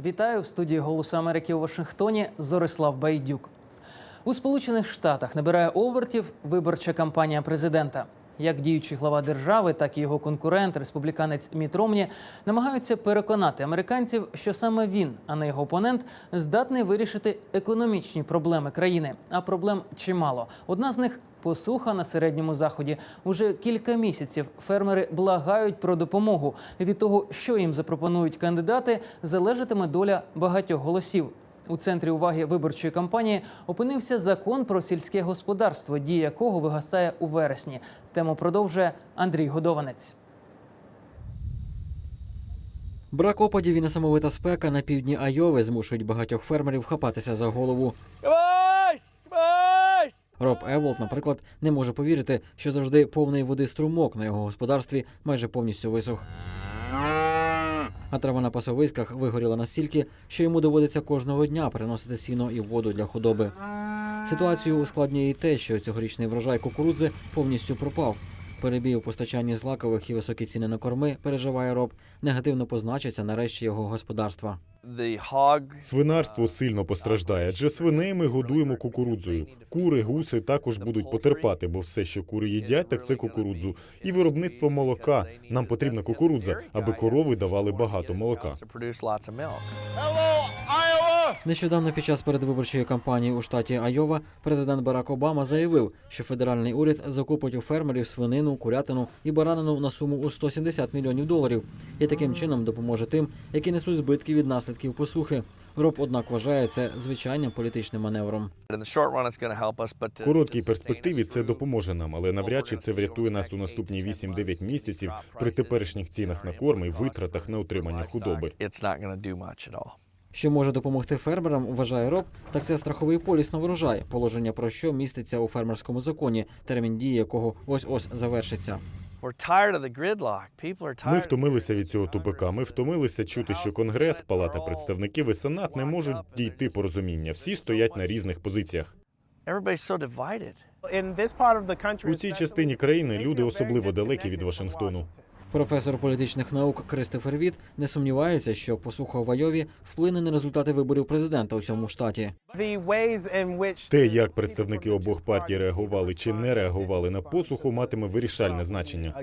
Вітаю в студії Голосу Америки у Вашингтоні. Зорислав Байдюк. У Сполучених Штатах набирає обертів виборча кампанія президента. Як діючий глава держави, так і його конкурент, республіканець Міт Ромні, намагаються переконати американців, що саме він, а не його опонент, здатний вирішити економічні проблеми країни. А проблем чимало. Одна з них посуха на середньому заході. Уже кілька місяців фермери благають про допомогу. Від того, що їм запропонують кандидати, залежатиме доля багатьох голосів. У центрі уваги виборчої кампанії опинився закон про сільське господарство, дія якого вигасає у вересні. Тему продовжує Андрій Годованець. Брак опадів і несамовита спека на півдні Айови змушують багатьох фермерів хапатися за голову. Роб Еволт, наприклад, не може повірити, що завжди повний води струмок на його господарстві майже повністю висох. А трава на пасовиськах вигоріла настільки, що йому доводиться кожного дня приносити сіно і воду для худоби. Ситуацію ускладнює і те, що цьогорічний врожай кукурудзи повністю пропав. Перебій у постачанні злакових і високі ціни на корми, переживає роб, негативно позначиться нарешті його господарства. Свинарство сильно постраждає, адже свиней ми годуємо кукурудзою. Кури, гуси також будуть потерпати, бо все, що кури їдять, так це кукурудзу. І виробництво молока. Нам потрібна кукурудза, аби корови давали багато молока. Нещодавно під час передвиборчої кампанії у штаті Айова президент Барак Обама заявив, що федеральний уряд закупить у фермерів свинину, курятину і баранину на суму у 170 мільйонів доларів і таким чином допоможе тим, які несуть збитки від наслідків посухи. Роб, однак, вважає це звичайним політичним маневром. В короткій перспективі це допоможе нам, але навряд чи це врятує нас у наступні 8-9 місяців при теперішніх цінах на корм і витратах на утримання худоби. Що може допомогти фермерам, вважає Роб, так це страховий поліс на врожай, положення про що міститься у фермерському законі, термін дії якого ось ось завершиться. Ми втомилися від цього тупика. Ми втомилися чути, що Конгрес, Палата представників і Сенат не можуть дійти порозуміння. Всі стоять на різних позиціях. У цій частині країни люди особливо далекі від Вашингтону. Професор політичних наук Кристофер Віт не сумнівається, що посуха в Айові вплине на результати виборів президента у цьому штаті. Те, як представники обох партій реагували чи не реагували на посуху, матиме вирішальне значення.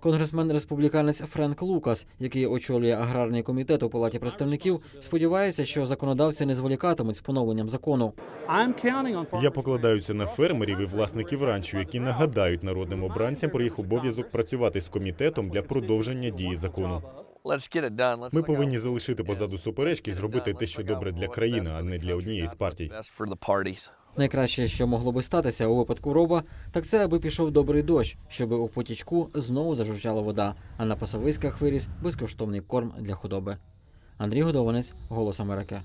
Конгресмен республіканець Френк Лукас, який очолює аграрний комітет у палаті представників, сподівається, що законодавці не зволікатимуть з поновленням закону. Я покладаюся на фермерів і власників ранчо, які нагадають народним обранцям про їх обов'язок працювати з комітетом для продовження дії закону. Ми повинні залишити позаду суперечки і зробити те, що добре для країни, а не для однієї з партій. Найкраще, що могло би статися у випадку роба, так це аби пішов добрий дощ, щоб у потічку знову зажурчала вода, а на пасовиськах виріс безкоштовний корм для худоби. Андрій Годованець, Голос Америки.